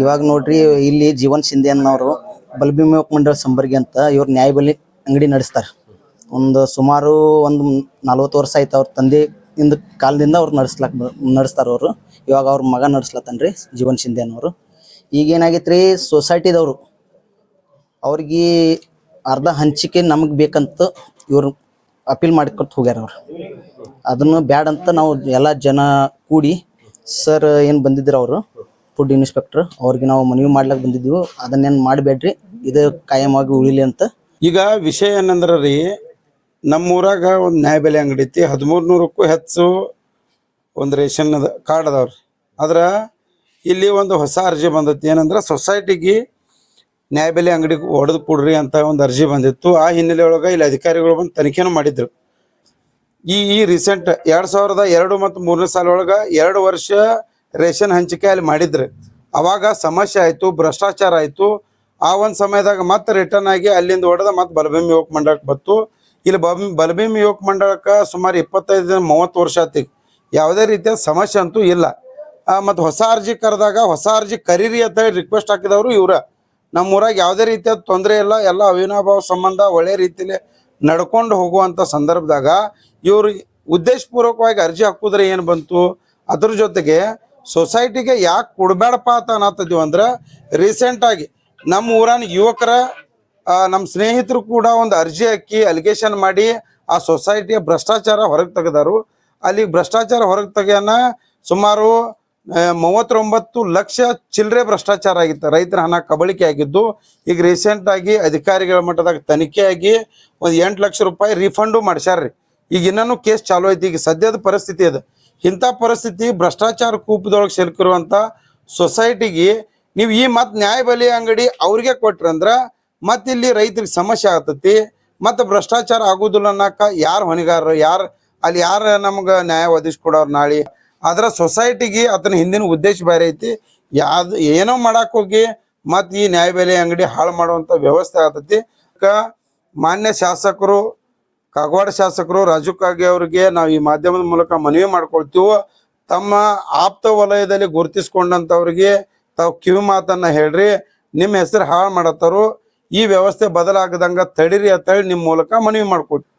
ಇವಾಗ ನೋಡ್ರಿ ಇಲ್ಲಿ ಜೀವನ್ ಸಿಂಧೆ ಅನ್ನೋರು ಬಲ್ಬಿಮೋಕ್ ಮಂಡಳ ಸಂಬರ್ಗಿ ಅಂತ ಇವ್ರು ನ್ಯಾಯಬಲಿ ಅಂಗಡಿ ನಡೆಸ್ತಾರೆ. ಒಂದು ಸುಮಾರು ಒಂದು ನಲ್ವತ್ತು ವರ್ಷ ಆಯ್ತು ಅವ್ರ ತಂದೆ ಇಂದ ಕಾಲದಿಂದ ಅವ್ರು ನಡೆಸ್ಲಾಕ್ ನಡೆಸ್ತಾರ ಅವರು. ಇವಾಗ ಅವ್ರ ಮಗ ನಡೆಸ್ಲತ್ತನ್ರಿ ಜೀವನ್ ಶಿಂದೆ ಅನ್ನೋರು. ಈಗ ಏನಾಗೈತೆ ರೀ ಸೊಸೈಟಿದವರು ಅವ್ರಿಗೆ ಅರ್ಧ ಹಂಚಿಕೆ ನಮಗೆ ಬೇಕಂತ ಇವ್ರು ಅಪೀಲ್ ಮಾಡ್ಕೊತ ಹೋಗ್ಯಾರ ಅವ್ರು. ಅದನ್ನು ಬ್ಯಾಡ್ ಅಂತ ನಾವು ಎಲ್ಲ ಜನ ಕೂಡಿ ಸರ್ ಏನು ಬಂದಿದ್ರು ಅವರು ಫುಡ್ ಇನ್ಸ್ಪೆಕ್ಟರ್, ಅವ್ರಿಗೆ ನಾವು ಮನವಿ ಮಾಡ್ಲಕ್ ಬಂದಿದ್ವಿ ಅದನ್ನೇನು ಮಾಡಬೇಡ್ರಿ, ಇದು ಕಾಯಮಾಗಿ ಉಳಿಲಿ ಅಂತ. ಈಗ ವಿಷಯ ಏನಂದ್ರ ರೀ, ನಮ್ಮೂರಾಗ ಒಂದು ನ್ಯಾಯಬೆಲೆ ಅಂಗಡಿ ಐತಿ ಹದಿಮೂರು ನೂರಕ್ಕೂ ಹೆಚ್ಚು ಒಂದು ರೇಷನ್ ಅದ, ಕಾರ್ಡ್ ಅದಾವ್ರಿ. ಆದ್ರ ಇಲ್ಲಿ ಒಂದು ಹೊಸ ಅರ್ಜಿ ಬಂದೈತಿ, ಏನಂದ್ರೆ ಸೊಸೈಟಿಗೆ ನ್ಯಾಯಬೆಲೆ ಅಂಗಡಿ ಹೊಡೆದು ಕೊಡ್ರಿ ಅಂತ ಒಂದು ಅರ್ಜಿ ಬಂದಿತ್ತು. ಆ ಹಿನ್ನೆಲೆ ಒಳಗೆ ಇಲ್ಲಿ ಅಧಿಕಾರಿಗಳು ಬಂದು ತನಿಖೆನೂ ಮಾಡಿದ್ರು. ಈ ಈ ರೀಸೆಂಟ್ ಎರಡ್ ಸಾವಿರದ ಎರಡು ಮತ್ತು ಮೂರನೇ ಸಾಲ ಒಳಗೆ ಎರಡು ವರ್ಷ ರೇಷನ್ ಹಂಚಿಕೆ ಅಲ್ಲಿ ಮಾಡಿದ್ರು. ಅವಾಗ ಸಮಸ್ಯೆ ಆಯಿತು, ಭ್ರಷ್ಟಾಚಾರ ಆಯಿತು. ಆ ಒಂದು ಸಮಯದಾಗ ಮತ್ತೆ ರಿಟರ್ನ್ ಆಗಿ ಅಲ್ಲಿಂದ ಹೊಡೆದ ಮತ್ತೆ ಬಲಭೀಮ್ ಯುವಕ ಮಂಡಳಕ್ಕೆ ಬಂತು. ಇಲ್ಲಿ ಬಲ್ ಬಲಭೀಮ್ ಯುವಕ ಮಂಡಳಕ್ಕೆ ಸುಮಾರು ಇಪ್ಪತ್ತೈದು ಮೂವತ್ತು ವರ್ಷ ಆತಿ ಯಾವುದೇ ರೀತಿಯ ಸಮಸ್ಯೆ ಅಂತೂ ಇಲ್ಲ. ಮತ್ತು ಹೊಸ ಅರ್ಜಿ ಕರೆದಾಗ, ಹೊಸ ಅರ್ಜಿ ಕರೀರಿ ಅಂತ ಹೇಳಿ ರಿಕ್ವೆಸ್ಟ್ ಹಾಕಿದವರು ಇವ್ರ. ನಮ್ಮ ಊರಾಗ ಯಾವುದೇ ರೀತಿಯ ತೊಂದರೆ ಇಲ್ಲ, ಎಲ್ಲ ಅವಿನಾಭಾವ ಸಂಬಂಧ ಒಳ್ಳೆ ರೀತಿಲಿ ನಡ್ಕೊಂಡು ಹೋಗುವಂಥ ಸಂದರ್ಭದಾಗ ಇವರು ಉದ್ದೇಶಪೂರ್ವಕವಾಗಿ ಅರ್ಜಿ ಹಾಕುದ್ರೆ ಏನು ಬಂತು? ಅದ್ರ ಜೊತೆಗೆ ಸೊಸೈಟಿಗೆ ಯಾಕೆ ಕೊಡಬೇಡಪ್ಪ ಅಂತ ಅನ್ನತ್ತಿದ್ವಿ ಅಂದ್ರೆ ರೀಸೆಂಟಾಗಿ ನಮ್ಮ ಊರನ ಯುವಕರ ನಮ್ಮ ಸ್ನೇಹಿತರು ಕೂಡ ಒಂದು ಅರ್ಜಿ ಹಾಕಿ ಅಲಿಗೇಷನ್ ಮಾಡಿ ಆ ಸೊಸೈಟಿಯ ಭ್ರಷ್ಟಾಚಾರ ಹೊರಗೆ ತೆಗೆದಾರು. ಅಲ್ಲಿ ಭ್ರಷ್ಟಾಚಾರ ಹೊರಗೆ ತೆಗೆಯನ್ನ ಸುಮಾರು ಮೂವತ್ತೊಂಬತ್ತು ಲಕ್ಷ ಚಿಲ್ಲರೆ ಭ್ರಷ್ಟಾಚಾರ ಆಗಿತ್ತು. ರೈತರ ಹಣ ಕಬಳಿಕೆ ಆಗಿದ್ದು, ಈಗ ರೀಸೆಂಟ್ ಆಗಿ ಅಧಿಕಾರಿಗಳ ಮಟ್ಟದಾಗ ತನಿಖೆ ಆಗಿ ಒಂದು ಎಂಟು ಲಕ್ಷ ರೂಪಾಯಿ ರೀಫಂಡು ಮಾಡ್ಸ್ಯಾರ್ರಿ. ಈಗ ಇನ್ನೂ ಕೇಸ್ ಚಾಲೂ ಐತಿ. ಈಗ ಸದ್ಯದ ಪರಿಸ್ಥಿತಿ ಅದು. ಇಂಥ ಪರಿಸ್ಥಿತಿ ಭ್ರಷ್ಟಾಚಾರ ಕೂಪದೊಳಗೆ ಸಿಲುಕಿರುವಂಥ ಸೊಸೈಟಿಗೆ ನೀವು ಈ ಮತ್ತು ನ್ಯಾಯಬೆಲೆ ಅಂಗಡಿ ಅವ್ರಿಗೆ ಕೊಟ್ರಂದ್ರೆ ಮತ್ತೆ ಇಲ್ಲಿ ರೈತರಿಗೆ ಸಮಸ್ಯೆ ಆಗ್ತತಿ ಮತ್ತು ಭ್ರಷ್ಟಾಚಾರ ಆಗೋದಿಲ್ಲ ಅನ್ನಕ ಯಾರು ಹೊಣೆಗಾರರು, ಯಾರು ಅಲ್ಲಿ ಯಾರು ನಮ್ಗೆ ನ್ಯಾಯ ಒದಗಿಸ್ಕೊಡೋರು ನಾಳೆ? ಆದ್ರೆ ಸೊಸೈಟಿಗೆ ಅದನ್ನ ಹಿಂದಿನ ಉದ್ದೇಶ ಬೇರೆ ಐತಿ, ಯಾವ್ದು ಏನೋ ಮಾಡಕ್ಕೆ ಹೋಗಿ ಮತ್ತು ಈ ನ್ಯಾಯಬೆಲೆ ಅಂಗಡಿ ಹಾಳು ಮಾಡುವಂತ ವ್ಯವಸ್ಥೆ ಆಗ್ತತಿ. ಮಾನ್ಯ ಶಾಸಕರು ಕಾಗವಾಡ ಶಾಸಕರು ರಾಜು ಕಾಗೆ ಅವರಿಗೆ ನಾವು ಈ ಮಾಧ್ಯಮದ ಮೂಲಕ ಮನವಿ ಮಾಡ್ಕೊಳ್ತೀವೋ, ತಮ್ಮ ಆಪ್ತ ವಲಯದಲ್ಲಿ ಗುರುತಿಸ್ಕೊಂಡಂತವ್ರಿಗೆ ತಾವು ಕಿವಿ ಮಾತನ್ನ ಹೇಳ್ರಿ, ನಿಮ್ಮ ಹೆಸರು ಹಾಳು ಮಾಡತ್ತಾರು ಈ ವ್ಯವಸ್ಥೆ ಬದಲಾಗದಂಗ ತಡೀರಿ ಅಂತೇಳಿ ನಿಮ್ಮ ಮೂಲಕ ಮನವಿ ಮಾಡ್ಕೊಳ್ತೀವಿ.